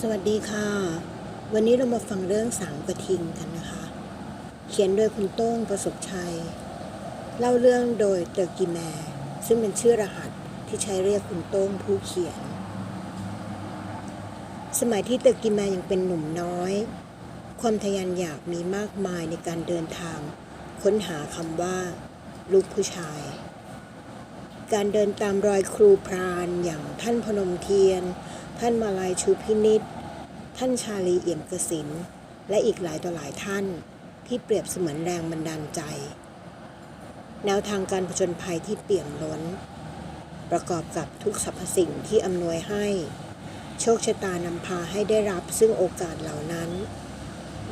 สวัสดีค่ะ วันนี้เรามาฟังเรื่องสามกระทิงกันนะคะ เขียนโดยคุณโต้งประสบชัย เล่าเรื่องโดยเตอร์กิแมซึ่งเป็นชื่อรหัสที่ใช้เรียกคุณโต้งผู้เขียน สมัยที่เตอร์กิแมยังเป็นหนุ่มน้อย ความทะยานอยากมีมากมายในการเดินทาง ค้นหาคำว่า ลูกผู้ชาย การเดินตามรอยครูพรานอย่างท่านพนมเทียน ท่านมาลายชูพินิษท่านชาลีเอี่ยมกสิน และอีกหลายต่อหลายท่านที่เปรียบเสมือนแรงบันดาลใจ แนวทางการผจญภัยที่เปี่ยมล้น ประกอบกับทุกสรรพสิ่งที่อำนวยให้ โชคชะตานำพาให้ได้รับซึ่งโอกาสเหล่านั้น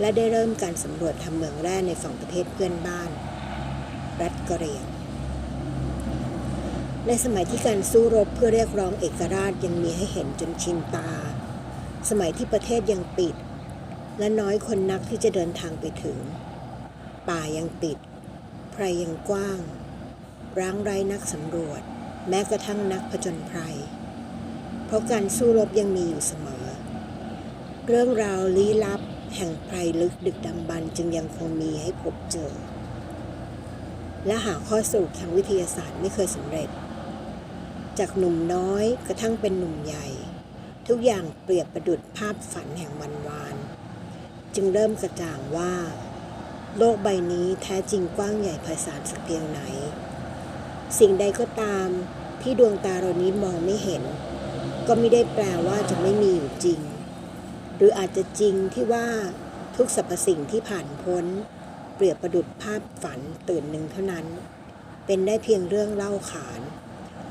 และได้เริ่มการสำรวจทำเมืองแร่ในฝั่งประเทศเพื่อนบ้าน รัฐกะเหรียง ในสมัยที่การสู้รบเพื่อเรียกร้องเอกราชยังมีให้เห็นจนชินตา สมัยที่ประเทศยังปิด และน้อยคนนักที่จะเดินทางไปถึง ป่ายังปิดไพรยังกว้าง ร้างไร้นักสำรวจ แม้กระทั่งนักผจญภัย เพราะการสู้รบยังมีอยู่เสมอ เรื่องราวลี้ลับ แห่งไพรลึกดึกดำบรรจึงยังคงมีให้พบเจอและหาข้อสรุปทางวิทยาศาสตร์ไม่เคยสำเร็จ จากหนุ่มน้อยกระทั่งเป็นหนุ่มใหญ่ ทุกอย่างเปรียบประดุดภาพฝันแห่งวันวาน จึงเริ่มกระจ่างว่า โลกใบนี้แท้จริงกว้างใหญ่ไพศาลสักเพียงไหน สิ่งใดก็ตามที่ดวงตาเรานี้มองไม่เห็น ก็ไม่ได้แปลว่าจะไม่มีอยู่จริง หรืออาจจะจริงที่ว่าทุกสรรพสิ่งที่ผ่านพ้น เปรียบประดุดภาพฝันตื่นหนึ่งเท่านั้น เป็นได้เพียงเรื่องเล่าขาน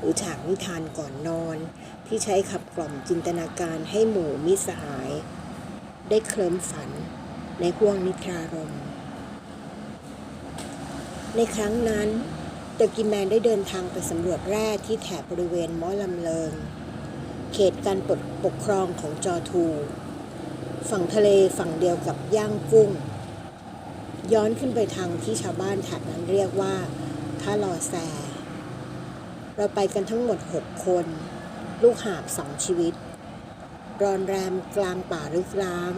หรือฉากนิทานก่อนนอน ที่ใช้ขับกล่อมจินตนาการให้หมู่มิสหาย ได้เคลิ้มฝันในห่วงนิทรารมณ์ในครั้งนั้นเตอร์กิแมนได้เดินทางไปสำรวจแร่ที่แถบบริเวณมอลำเลิง เขตการปปกครองของจอทู ฝั่งทะเลฝั่งเดียวกับย่างกุ้ง ย้อนขึ้นไปทางที่ชาวบ้านแถบนั้นเรียกว่าท่าลอแซ เราไปกันทั้งหมด 6 คน ลูกหาบสองชีวิต รอนแรมกลางป่าลึกร้าง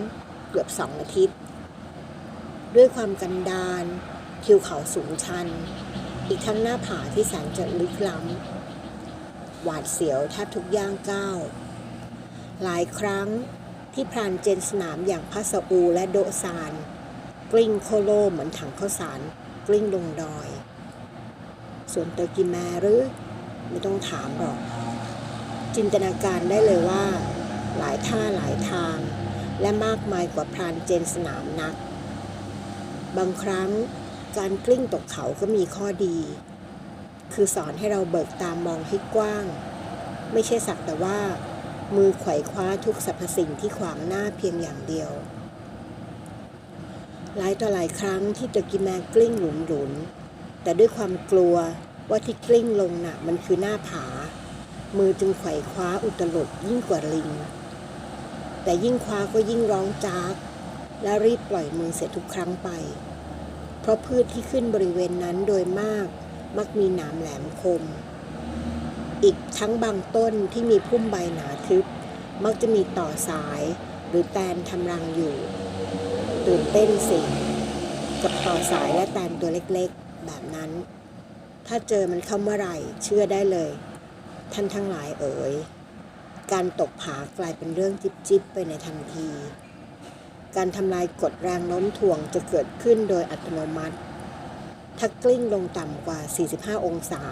เกือบสองอาทิตย์ ด้วยความกันดารทิวเขาสูงชัน อีกทั้งหน้าผาที่แสนจะลึกล้ำ หวาดเสียวแทบทุกย่างก้าว หลายครั้งที่พรานเจนสนามอย่างพัสอูและโดซาน กลิ้งโคโลเหมือนถังข้าวสาร กลิ้งลงดอย ส่วนเตอร์กิแมหรือ ไม่ต้องถามหรอก จินตนาการได้เลยว่า หลายท่าหลายทาง และมากมายกว่าพรานเจนสนามนัก บางครั้งการกลิ้งตกเขาก็มีข้อดี คือสอนให้เราเบิกตามมองให้กว้าง ไม่ใช่สักแต่ว่า มือไขว่คว้าทุกสรรพสิ่งที่ขวางหน้าเพียงอย่างเดียว หลายต่อหลายครั้งที่ตอร์กิแมกลิ้งหลุนหลุนแต่ด้วยความกลัว ว่าที่กลิ้งลงน่ะ มันคือหน้าผา มือจึงไขว่คว้าอุตลุดยิ่งกว่าลิง แต่ยิ่งคว้าก็ยิ่งร้องจากและรีบปล่อยมือเสร็จทุกครั้งไป เพราะพืชที่ขึ้นบริเวณนั้นโดยมากมักมีหนามแหลมคม อีกทั้งบางต้นที่มีพุ่มใบหนาทึบ มักจะมีต่อสายหรือแตนทำรังอยู่ตื่นเต้นสิกับต่อสายและแตนตัวเล็กๆ แบบนั้น ถ้าเจอมันเข้าเมื่อไหร่ เชื่อได้เลย ท่านทั้งหลายเอ๋ย การตกผากลายเป็นเรื่องจิบจิบไปในทันที การทำลายกฎแรงโน้มถ่วงจะเกิดขึ้นโดยอัตโนมัติ ถ้ากลิ้งลงต่ำกว่า 45 องศา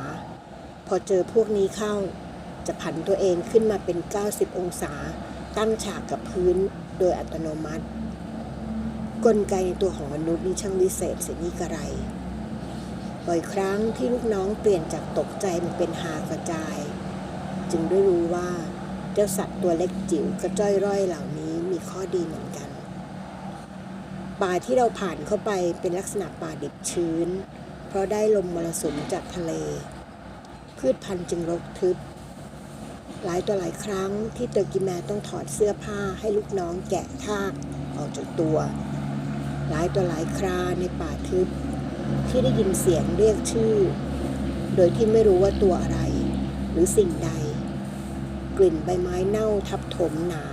พอเจอพวกนี้เข้า จะผันตัวเองขึ้นมาเป็น 90 องศา ตั้งฉากกับพื้นโดยอัตโนมัติ กลไกในตัวของมนุษย์นี่ช่างวิเศษเสียนี่กระไร บ่อยครั้งที่ลูกน้องเปลี่ยนจากตกใจมาเป็นหากระจาย จึงได้รู้ว่า เจ้าสัตว์ตัวเล็กจิ๋วกระจ้อยร่อยเหล่านี้มีข้อดีเหมือนกัน ป่าที่เราผ่านเข้าไปเป็นลักษณะป่าดิบชื้น เพราะได้ลมมรสุมจากทะเล พืชพันธุ์จึงรกทึบ หลายต่อหลายครั้งที่เตอร์กิแมต้องถอดเสื้อผ้าให้ลูกน้องแกะทากออกจากตัว หลายต่อหลายคราในป่าทึบ ที่ได้ยินเสียงเรียกชื่อ โดยที่ไม่รู้ว่าตัวอะไร หรือสิ่งใด กลิ่นใบไม้เน่าทับถมหนา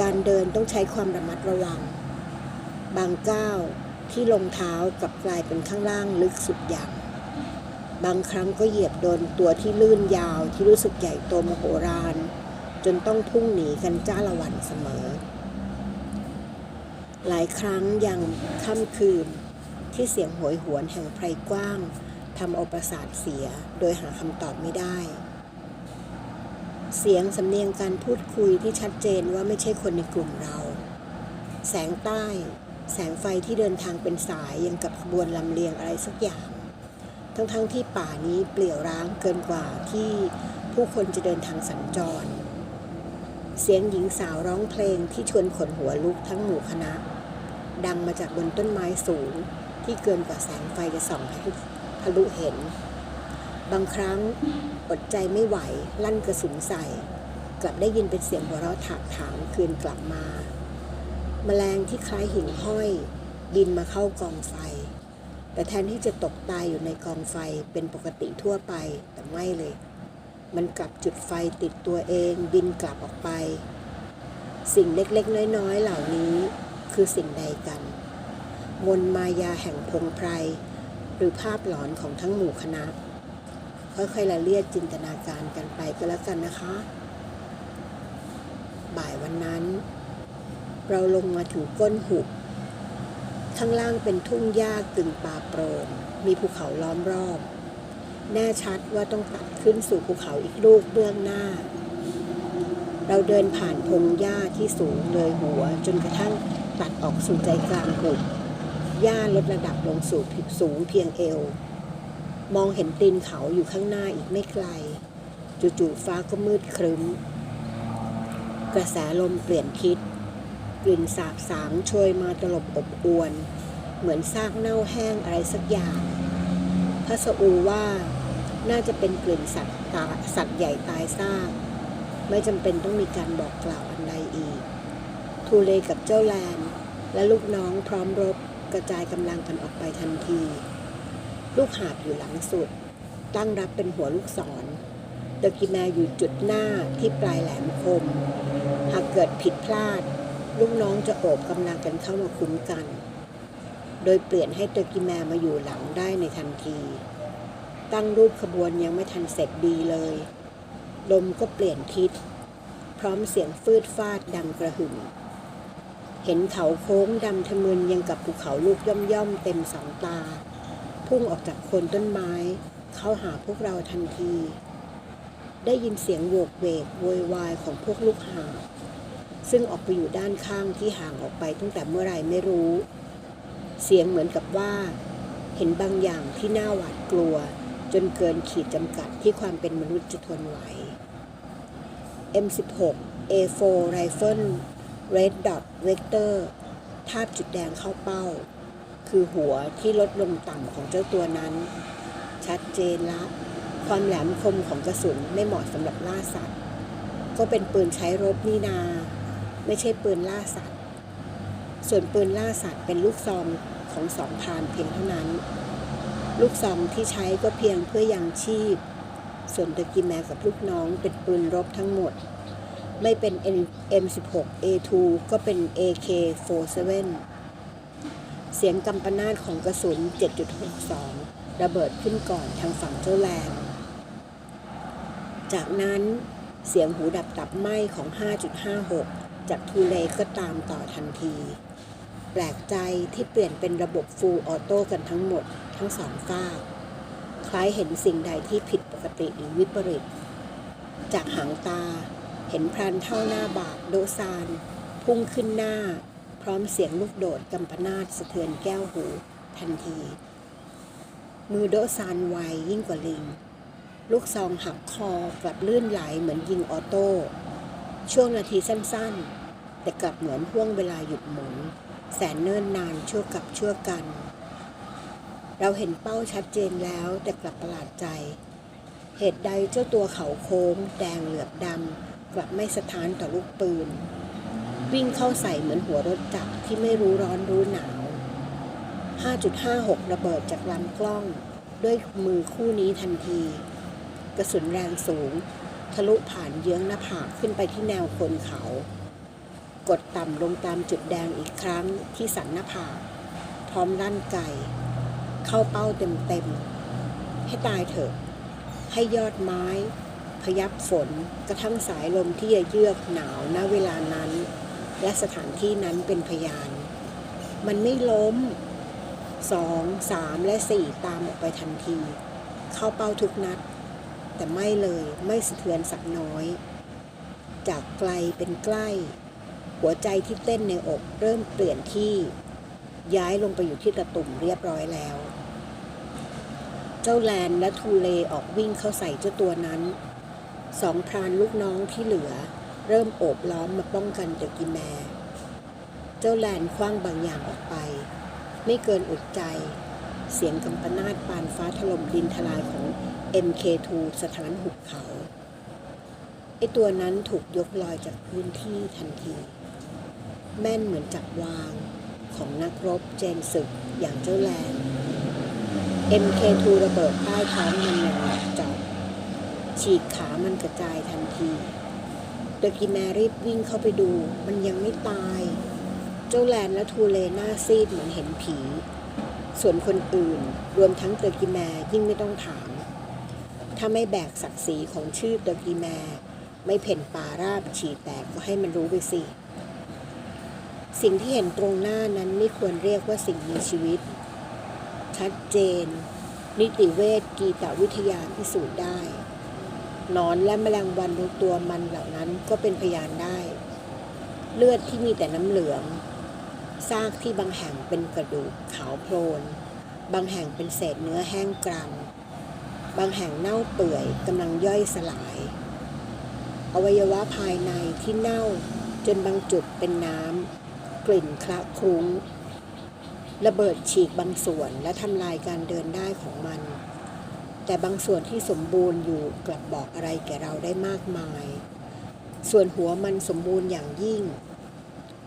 การเดินต้องใช้ความระมัดระวัง บางก้าวที่ลงเท้ากับกลายเป็นข้างล่างลึกสุดอย่างบางครั้งก็เหยียบโดนตัวที่ลื่นยาวที่รู้สึกใหญ่โตมโหฬารจนต้องพุ่งหนีกันจ้าละวันเสมอ หลายครั้งยังค่ำคืน ที่เสียงโหยหวนแห่งไพรกว้างทำเอาประสาทเสียโดยหาคำตอบไม่ได้ เสียงสำเนียงการพูดคุยที่ชัดเจนว่าไม่ใช่คนในกลุ่มเรา แสงใต้ แสงไฟที่เดินทางเป็นสายยังกับขบวนลำเลียงอะไรสักอย่าง ทั้งๆทที่ป่านี้เปลี่ยวร้างเกินกว่าที่ผู้คนจะเดินทางสัญจร เสียงหญิงสาวร้องเพลงที่ชวนขนหัวลุกทั้งหมู่คณะ ดังมาจากบนต้นไม้สูง ที่เกินกว่าแสงไฟจะส่องให้ทะลุเห็น บางครั้งอดใจไม่ไหว ลั่นกระสุนใส่ กลับได้ยินเป็นเสียงหัวเราะถากถางคืนกลับมา แมลงที่คล้ายหิ่งห้อย บินมาเข้ากองไฟ แต่แทนที่จะตกตายอยู่ในกองไฟเป็นปกติทั่วไปแต่ไม่เลย มันกลับจุดไฟติดตัวเองบินกลับออกไป สิ่งเล็กๆ น้อยๆ เหล่านี้คือสิ่งใดกัน มนมายาแห่งพงไพรหรือภาพหลอนของทั้งหมู่คณะ ค่อยๆละเลียดจินตนาการกันไปก็แล้วกันนะคะ บ่ายวันนั้น เราลงมาถึงก้นหุบข้างล่างเป็นทุ่งหญ้ากึ่งป่าโปร่งมีภูเขาล้อมรอบ แน่ชัดว่าต้องตัดขึ้นสู่ภูเขาอีกลูกเบื้องหน้า เราเดินผ่านพงหญ้าที่สูงเลยหัวจนกระทั่งตัดออกสู่ใจกลางหุบ หญ้าลดระดับลงสู่สูงเพียงเอว มองเห็นตีนเขาอยู่ข้างหน้าอีกไม่ไกล จู่ๆฟ้าก็มืดครึ้ม กระแสลมเปลี่ยนทิศกลิ่นสาบสางโชยมาตลบอบอวน เหมือนซากเน่าแห้งอะไรสักอย่าง พระสอูว่าน่าจะเป็นกลิ่นสัตว์ตาสัตว์ใหญ่ตายซาก ไม่จำเป็นต้องมีการบอกกล่าวอันใดอีก ทูเลกับเจ้าแลนและลูกน้องพร้อมรบ กระจายกำลังกันออกไปทันที ลูกหาบอยู่หลังสุด ตั้งรับเป็นหัวลูกศรเดกิแมอยู่จุดหน้าที่ปลายแหลมคม หากเกิดผิดพลาด ลูกน้องจะโอบกำลังกันเข้ามาคุ้มกัน โดยเปลี่ยนให้เตอร์กิแมมาอยู่หลังได้ในทันที ตั้งรูปขบวนยังไม่ทันเสร็จดีเลย ลมก็เปลี่ยนทิศ พร้อมเสียงฟืดฟาดดังกระหึ่ม เห็นเขาโค้งดำทะมึนยังกับภูเขาลูกย่อมย่อมๆเต็มสองตา พุ่งออกจากโคนต้นไม้ เข้าหาพวกเราทันที ได้ยินเสียงโวกเวกโวยวายของพวกลูกหา ซึ่งออกไปอยู่ด้านข้างที่ห่างออกไปตั้งแต่เมื่อไรไม่รู้ เสียงเหมือนกับว่า เห็นบางอย่างที่น่าหวาดกลัว จนเกินขีดจำกัดที่ความเป็นมนุษย์จะทนไหว M16 A4 Rifle Red Dot Vector ทาบจุดแดงเข้าเป้า คือหัวที่ลดลงต่ำของเจ้าตัวนั้น ชัดเจนละ ความแหลมคมของกระสุนไม่เหมาะสำหรับล่าสัตว์ ก็เป็นปืนใช้รบนี่นา ไม่ใช่ปืนล่าสัตว์ ส่วนปืนล่าสัตว์เป็นลูกซองของสองพานเพียงเท่านั้น ลูกซองที่ใช้ก็เพียงเพื่อยังชีพ ส่วนตะกิแมกับลูกน้องเป็นปืนรบทั้งหมด ไม่เป็น M16 A2 ก็เป็น AK47 เสียงกำปนาตของกระสุน 7.62 ระเบิดขึ้นก่อนทางฝั่งเจ้าแลนจากนั้นเสียงหูดับตับไหม้ของ 5.56 จากทูเลก็ตามต่อทันที แปลกใจที่เปลี่ยนเป็นระบบฟูลออโต้กันทั้งหมดทั้งสองฝาคล้ายเห็นสิ่งใดที่ผิดปกติหรือวิปริต จากหางตา เห็นพรานเท่าหน้าบากโดซาน พุ่งขึ้นหน้า พร้อมเสียงลูกโดดกำปนาตสะเทือนแก้วหู ทันที มือโดซานไวยิ่งกว่าลิง ลูกซองหักคอกลับลื่นไหลเหมือนยิงออโต้ ช่วงนาทีสั้นๆ แต่กลับเหมือนห่วงเวลาหยุดหมุน แสนเนิ่นนานชั่วกับชั่วกัน เราเห็นเป้าชัดเจนแล้วแต่กลับประหลาดใจ เหตุใดเจ้าตัวเขาโค้ง แดงเหลือบดำ กลับไม่สะท้านต่อลูกปืน วิ่งเข้าใส่เหมือนหัวรถจักรที่ไม่รู้ร้อนรู้หนาว 5.56 ระเบิดจากลำกล้อง ด้วยมือคู่นี้ทันที กระสุนแรงสูง ทะลุผ่านเยื้องหน้าผากขึ้นไปที่แนวคนเขา กดต่ำลงตามจุดแดงอีกครั้งที่สันหน้าผากพร้อมลั่นไก่เข้าเป้าเต็มๆให้ตายเถอะ ให้ยอดไม้ พยับฝนกระทั่งสายลมที่จะเยือกหนาวณเวลานั้น และสถานที่นั้นเป็นพยาน มันไม่ล้มสองสามและสี่ตามออกไปทันที เข้าเป้าทุกนัด แต่ไม่เลยไม่สะเทือนสักน้อย จากไกลเป็นใกล้ หัวใจที่เต้นในอกเริ่มเปลี่ยนที่ ย้ายลงไปอยู่ที่ตะตุ่มเรียบร้อยแล้ว เจ้าแลนและทูเลออกวิ่งเข้าใส่เจ้าตัวนั้น สองพรานลูกน้องที่เหลือ เริ่มโอบล้อมมาป้องกันเดอะกิแมร์เจ้าแลนคว้างบางอย่างออกไป ไม่เกินอดใจ เสียงกำปนาตปานฟ้าถล่มดินทลายของ MK2 สถานหุบเขาไอตัวนั้นถูกยกลอยจากพื้นที่ทันที แม่นเหมือนจับวางของนักรบเจนศึกอย่างเจ้าแลน MK2 ระเบิดใต้ท้องมันอย่างจอบ ฉีกขามันกระจายทันทีเดอะกิแมรีบวิ่งเข้าไปดู มันยังไม่ตาย เจ้าแลนและทูเลหน้าซีดเหมือนเห็นผี ส่วนคนอื่นรวมทั้งเตอร์กิแมยิ่งไม่ต้องถาม ถ้าไม่แบกศักดิ์ศรีของชื่อเตอร์กิแมไม่เพ่นป่าราบฉีดแตกก็ให้มันรู้ไปสิ สิ่งที่เห็นตรงหน้านั้นไม่ควรเรียกว่าสิ่งมีชีวิต ชัดเจน นิติเวชกีตวิทยาพิสูจน์ได้ นอนและแมลงวันบนตัวมันเหล่านั้นก็เป็นพยานได้ เลือดที่มีแต่น้ำเหลือง ซากที่บางแห่งเป็นกระดูกขาวโพลน บางแห่งเป็นเศษเนื้อแห้งกรังบางแห่งเน่าเปื่อยกำลังย่อยสลาย อวัยวะภายในที่เน่าจนบางจุดเป็นน้ำกลิ่นคละคลุ้ง ระเบิดฉีกบางส่วนและทำลายการเดินได้ของมัน แต่บางส่วนที่สมบูรณ์อยู่กลับบอกอะไรแก่เราได้มากมาย ส่วนหัวมันสมบูรณ์อย่างยิ่ง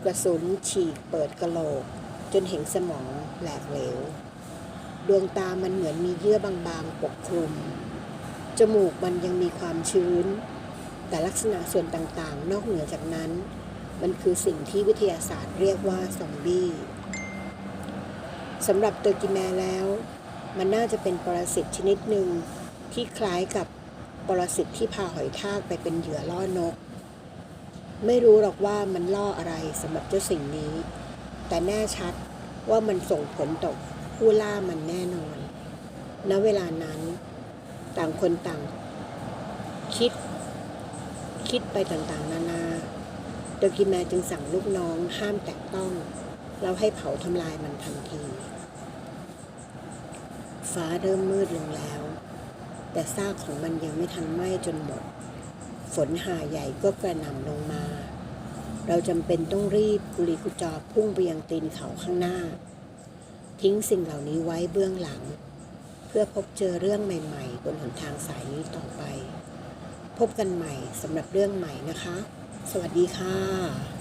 กระสุนฉีกเปิดกระโหลก จนเห็นสมองแหลกเหลว ดวงตามันเหมือนมีเยื่อบางๆปกคลุม จมูกมันยังมีความชื้น แต่ลักษณะส่วนต่างๆ นอกเหนือจากนั้น มันคือสิ่งที่วิทยาศาสตร์เรียกว่าซอมบี้สำหรับเตอร์กิแมแล้ว มันน่าจะเป็นปรสิตชนิดหนึ่งที่คล้ายกับปรสิตที่พาหอยทากไปเป็นเหยื่อล่อนก ไม่รู้หรอกว่ามันล่ออะไรสำหรับเจ้าสิ่งนี้ แต่แน่ชัดว่ามันส่งผลต่อผู้ล่ามันแน่นอน ณ เวลานั้น ต่างคนต่าง คิด คิดไปต่างๆ นานาเดกิแมจึงสั่งลูกน้องห้ามแตะต้อง แล้วให้เผาทำลายมันทันที ฟ้าเริ่มมืดลงแล้ว แต่ซากของมันยังไม่ทันไหม้จนหมด ฝนหาใหญ่ก็กระหน่ำลงมา เราจำเป็นต้องรีบกุลีกุจอพุ่งไปยังตีนเขาข้างหน้า ทิ้งสิ่งเหล่านี้ไว้เบื้องหลัง เพื่อพบเจอเรื่องใหม่ๆ บนหนทางสายนี้ต่อไป พบกันใหม่สำหรับเรื่องใหม่นะคะ สวัสดีค่ะ